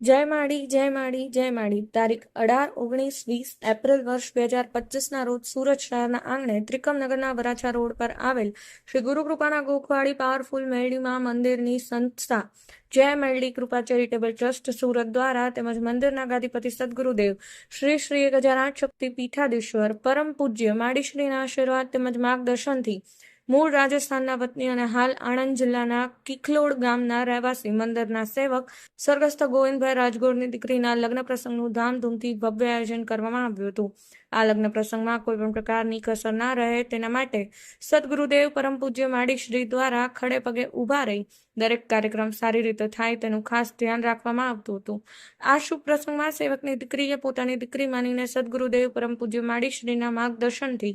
જય માળી જય માળી જય માળી. તારીખ અઢાર, ઓગણીસ, વીસ એપ્રિલ વર્ષ બે હજાર પચીસના રોજ સુરત શહેરના આંગણે ત્રિકમનગરના વરાછા રોડ પર આવેલ શ્રી ગુરુકૃપાના ગોખવાડી પાવરફુલ મેળીમાં મંદિરની સંસ્થા જય મેરડી કૃપા ચેરિટેબલ ટ્રસ્ટ સુરત દ્વારા તેમજ મંદિરના ગાદીપતિ સદગુરુદેવ શ્રી શ્રી એક હજાર આઠ શક્તિ પીઠાધીશ્વર પરમ પૂજ્ય માળીશ્રીના આશીર્વાદ તેમજ માર્ગદર્શનથી મૂળ રાજસ્થાનના વતની અને હાલ આણંદ જિલ્લાના કિખલોડ ગામના રહેવાસી મંદિરના સેવક સ્વર્ગસ્થ ગોવિંદભાઈ રાજગોરની દીકરીના લગ્ન પ્રસંગનું ધામધૂમથી ભવ્ય આયોજન કરવામાં આવ્યું હતું. આ લગ્ન પ્રસંગમાં કોઈ પણ પ્રકારની કસર ના રહે તેના માટે સદગુરુદેવ પરમ પૂજ્ય માડીશ્રી દ્વારા ખડે પગે ઊભા રહી દરેક કાર્યક્રમ સારી રીતે થાય તેનું ખાસ ધ્યાન રાખવામાં આવતું હતું. આ શુભ પ્રસંગમાં સેવકની દીકરીએ પોતાની દીકરી માનીને સદગુરુદેવ પરમ પૂજ્ય માડીશ્રીના માર્ગદર્શનથી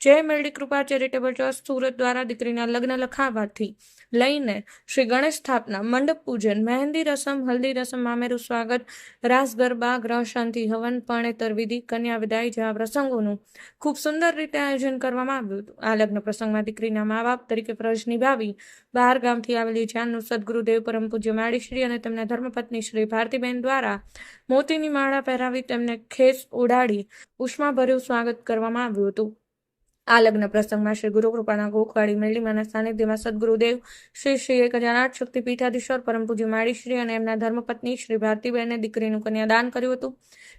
જય મેરડી કૃપા ચેરિટેબલ ટ્રસ્ટ સુરત દ્વારા દીકરીના લગ્ન લખાવાથી લઈને શ્રી ગણેશ સ્થાપના, મંડપ પૂજન, મહેંદી રસમ, હલ્દી રસમ, મામેરું સ્વાગત, રાસ, ગરબા, ગ્રહ શાંતિ, હવન પરણેતર વિધિ, કન્યા વિદાય, જેવા પ્રસંગોનું ખૂબ સુંદર રીતે આયોજન કરવામાં આવ્યું હતું. આ લગ્ન પ્રસંગમાં દીકરીના મા બાપ તરીકે ફરજ નિભાવી બહાર ગામથી આવેલી જાનનું સદગુરુદેવ પરમ પૂજ્ય માળીશ્રી અને તેમના ધર્મપત્ની શ્રી ભારતીબેન દ્વારા મોતીની માળા પહેરાવી તેમને ખેસ ઓઢાડી ઉષ્માભર્યું સ્વાગત કરવામાં આવ્યું હતું. આ લગ્ન પ્રસંગમાં શ્રી ગુરુ કૃપાના ગોખવાડી મેરડીમાના સાનિધ્યમાં સદગુરુદેવ શ્રી શ્રી એક હજાર આઠ શક્તિ પીઠાધીશ્વર પરમ પૂજ્ય માળીશ્રી અને એમના ધર્મપત્ની શ્રી ભારતીબેને દીકરીનું કન્યાદાન કર્યું હતું.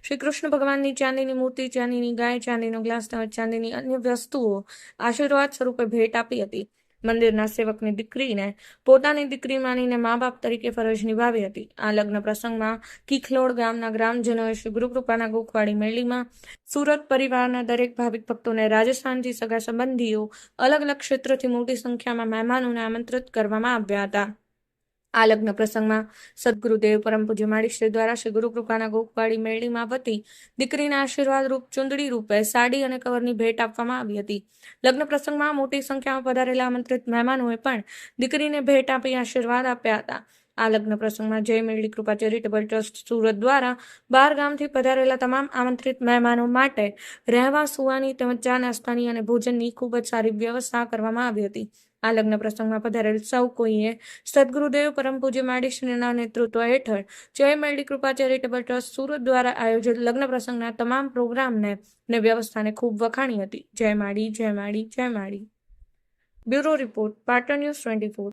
શ્રી કૃષ્ણ ભગવાનની ચાંદીની મૂર્તિ, ચાંદીની ગાય, ચાંદીનો ગ્લાસ તેમજ ચાંદીની અન્ય વસ્તુઓ આશીર્વાદ સ્વરૂપે ભેટ આપી હતી. મંદિરના સેવકની દીકરીને પોતાની દીકરી માનીને મા બાપ તરીકે ફરજ નિભાવી હતી. આ લગ્ન પ્રસંગમાં કિખલોડ ગામના ગ્રામજનોએ શ્રી ગુરુકૃપાના ગોખવાડી મેળીમાં સુરત પરિવારના દરેક ભાવિક ભક્તોને રાજસ્થાનથી સગા સંબંધીઓ અલગ અલગ ક્ષેત્રથી મોટી સંખ્યામાં મહેમાનોને આમંત્રિત કરવામાં આવ્યા હતા. આ લગ્ન પ્રસંગમાં સદગુરુદેવ પરમ પૂજ્ય માળીશ્રી દ્વારા શ્રી ગુરુકૃપાના ગોપવાળી મેળીમાં વતી દીકરીના આશીર્વાદ રૂપ, ચુંદડી રૂપે સાડી અને કવરની ભેટ આપવામાં આવી હતી. લગ્ન પ્રસંગમાં મોટી સંખ્યામાં પધારેલા આમંત્રિત મહેમાનોએ પણ દીકરીને ભેટ આપી આશીર્વાદ આપ્યા હતા. આ લગ્ન પ્રસંગમાં જય મેળડી કૃપા ચેરિટેબલ ટ્રસ્ટ સુરત દ્વારા બાર ગામથી પધારેલા તમામ આમંત્રિત મહેમાનો માટે રહેવા સુવાની તેમજ ચા નાસ્તાની અને ભોજનની ખૂબ જ સારી વ્યવસ્થા કરવામાં આવી હતી. આ લગ્ન પ્રસંગમાં પધારેલ સૌ કોઈએ સદગુરુદેવ પરમ પૂજ્ય માડીશ્રીના નેતૃત્વ હેઠળ જય મેરડી કૃપા ચેરિટેબલ ટ્રસ્ટ સુરત દ્વારા આયોજિત લગ્ન પ્રસંગના તમામ પ્રોગ્રામને ને વ્યવસ્થાને ખૂબ વખાણી હતી. જય માડી જય માડી જય માડી. Bureau report, Patan news twenty